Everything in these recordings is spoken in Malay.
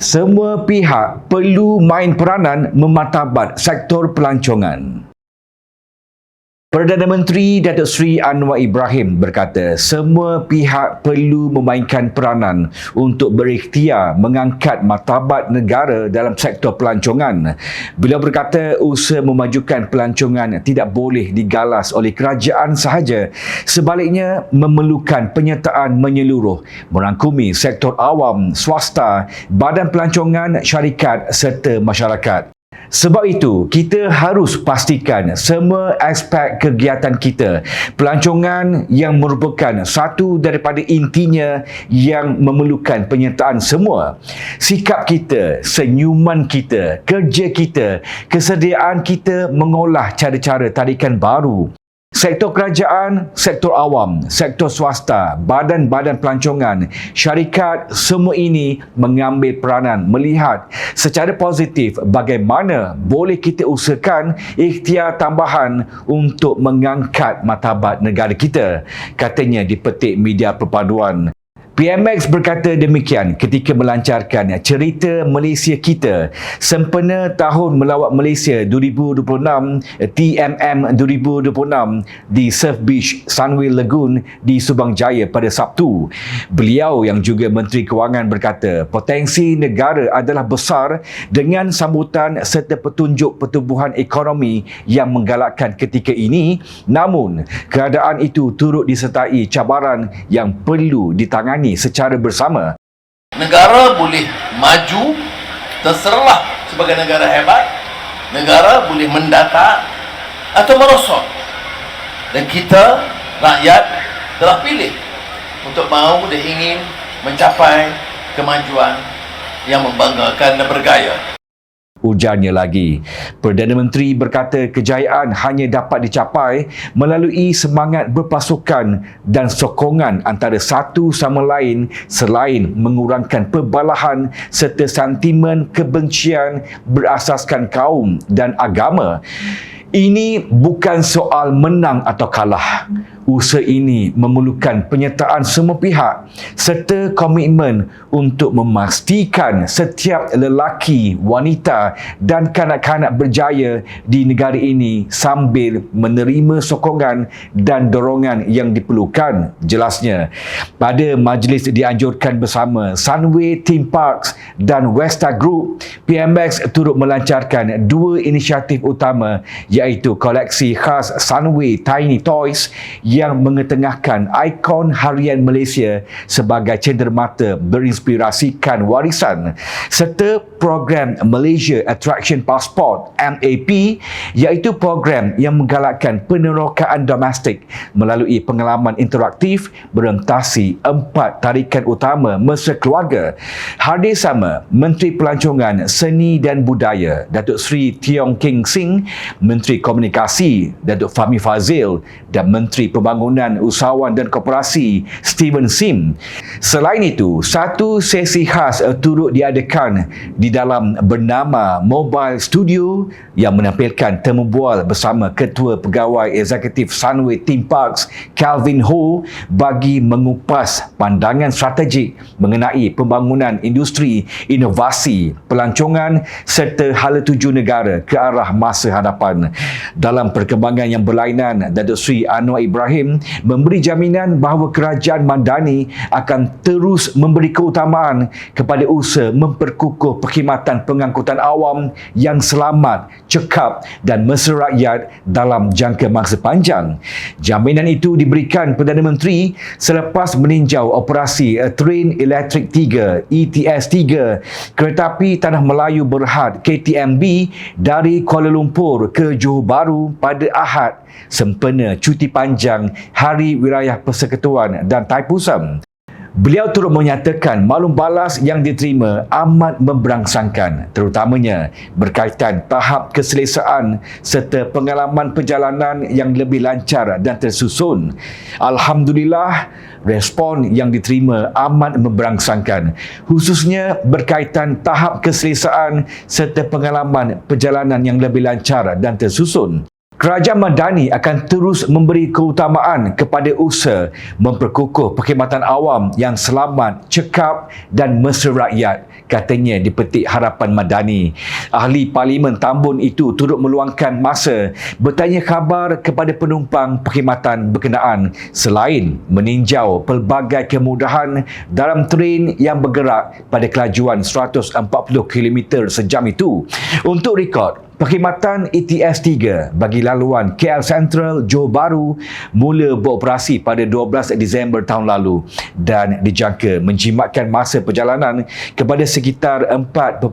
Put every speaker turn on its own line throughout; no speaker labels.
Semua pihak perlu main peranan memartabat sektor pelancongan. Perdana Menteri Datuk Seri Anwar Ibrahim berkata semua pihak perlu memainkan peranan untuk berikhtiar mengangkat martabat negara dalam sektor pelancongan. Beliau berkata usaha memajukan pelancongan tidak boleh digalas oleh kerajaan sahaja. Sebaliknya memerlukan penyertaan menyeluruh merangkumi sektor awam, swasta, badan pelancongan, syarikat serta masyarakat. Sebab itu, kita harus pastikan semua aspek kegiatan kita, pelancongan yang merupakan satu daripada intinya yang memerlukan penyertaan semua. Sikap kita, senyuman kita, kerja kita, kesediaan kita mengolah cara-cara tarikan baru Sektor kerajaan, sektor awam, sektor swasta, badan-badan pelancongan, syarikat, semua ini mengambil peranan melihat secara positif bagaimana boleh kita usahakan ikhtiar tambahan untuk mengangkat martabat negara kita. Katanya di petik media perpaduan. PMX berkata demikian ketika melancarkan cerita Malaysia kita. Sempena tahun melawat Malaysia 2026 TMM 2026 di Surf Beach Sunway Lagoon di Subang Jaya pada Sabtu. Beliau yang juga Menteri Kewangan berkata potensi negara adalah besar dengan sambutan serta petunjuk pertumbuhan ekonomi yang menggalakkan ketika ini. Namun keadaan itu turut disertai cabaran yang perlu ditangani ini secara bersama.
Negara boleh maju terserlah sebagai negara hebat. Negara boleh mendata atau merosot. Dan kita, rakyat, telah pilih untuk mahu dan ingin mencapai kemajuan yang membanggakan dan bergaya.
Ujarnya lagi, Perdana Menteri berkata kejayaan hanya dapat dicapai melalui semangat berpasukan dan sokongan antara satu sama lain selain mengurangkan perbalahan serta sentimen kebencian berasaskan kaum dan agama. Ini bukan soal menang atau kalah. Usaha ini memerlukan penyertaan semua pihak serta komitmen untuk memastikan setiap lelaki, wanita dan kanak-kanak berjaya di negara ini sambil menerima sokongan dan dorongan yang diperlukan. Jelasnya, pada majlis dianjurkan bersama Sunway Theme Parks dan Westa Group, PMX turut melancarkan dua inisiatif utama iaitu koleksi khas Sunway Tiny Toys yang mengetengahkan ikon harian Malaysia sebagai cenderamata berinspirasikan warisan serta program Malaysia Attraction Passport MAP iaitu program yang menggalakkan penerokaan domestik melalui pengalaman interaktif berentasi empat tarikan utama mesra keluarga. Hadir sama Menteri Pelancongan Seni dan Budaya Datuk Sri Tiong King Sing, Menteri Komunikasi Datuk Fahmi Fazil dan Menteri Pembangunan Pembangunan Usahawan dan Koperasi Steven Sim. Selain itu, satu sesi khas uh, turut diadakan di dalam bernama Mobile Studio yang menampilkan temu bual bersama Ketua Pegawai Eksekutif Sunway Theme Parks Calvin Ho bagi mengupas pandangan strategik mengenai pembangunan industri, inovasi, pelancongan serta hala tuju negara ke arah masa hadapan. Dalam perkembangan yang berlainan, Datuk Sri Anwar Ibrahim memberi jaminan bahawa kerajaan Mandani akan terus memberi keutamaan kepada usaha memperkukuh perkhidmatan pengangkutan awam yang selamat, cekap dan mesra rakyat dalam jangka masa panjang. Jaminan itu diberikan Perdana Menteri selepas meninjau operasi Train Electric 3 ETS 3 kereta api Tanah Melayu Berhad KTMB dari Kuala Lumpur ke Johor Bahru pada Ahad sempena cuti panjang Hari Wilayah Persekutuan dan Taipusam. Beliau turut menyatakan maklum balas yang diterima amat memberangsangkan terutamanya berkaitan tahap keselesaan serta pengalaman perjalanan yang lebih lancar dan tersusun. Alhamdulillah, respon yang diterima amat memberangsangkan khususnya berkaitan tahap keselesaan serta pengalaman perjalanan yang lebih lancar dan tersusun. Kerajaan Madani akan terus memberi keutamaan kepada usaha memperkukuh perkhidmatan awam yang selamat, cekap dan mesra rakyat katanya dipetik harapan Madani. Ahli Parlimen Tambun itu turut meluangkan masa bertanya khabar kepada penumpang perkhidmatan berkenaan selain meninjau pelbagai kemudahan dalam tren yang bergerak pada kelajuan 140 km sejam itu. Untuk rekod, Perkhidmatan ETS 3 bagi laluan KL Central Johor Bahru mula beroperasi pada 12 Disember tahun lalu dan dijangka menjimatkan masa perjalanan kepada sekitar 4.5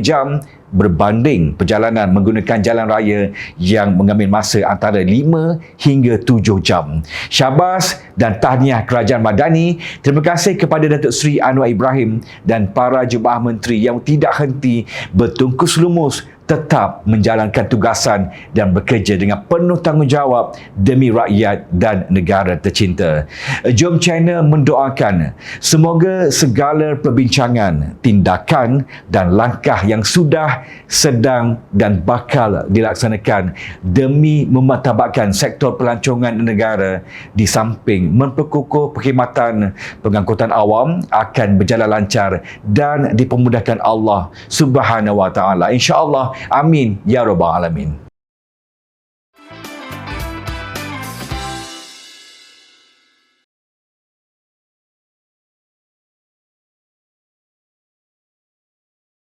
jam berbanding perjalanan menggunakan jalan raya yang mengambil masa antara 5 hingga 7 jam. Syabas dan tahniah Kerajaan Madani. Terima kasih kepada Datuk Seri Anwar Ibrahim dan para jemaah menteri yang tidak henti bertungkus lumus tetap menjalankan tugasan dan bekerja dengan penuh tanggungjawab demi rakyat dan negara tercinta. Jom China mendoakan semoga segala perbincangan, tindakan dan langkah yang sudah, sedang dan bakal dilaksanakan demi memartabatkan sektor pelancongan negara di samping memperkukuh perkhidmatan pengangkutan awam akan berjalan lancar dan dipermudahkan Allah Subhanahu wa taala. Insya-Allah Amin ya rabbal alamin.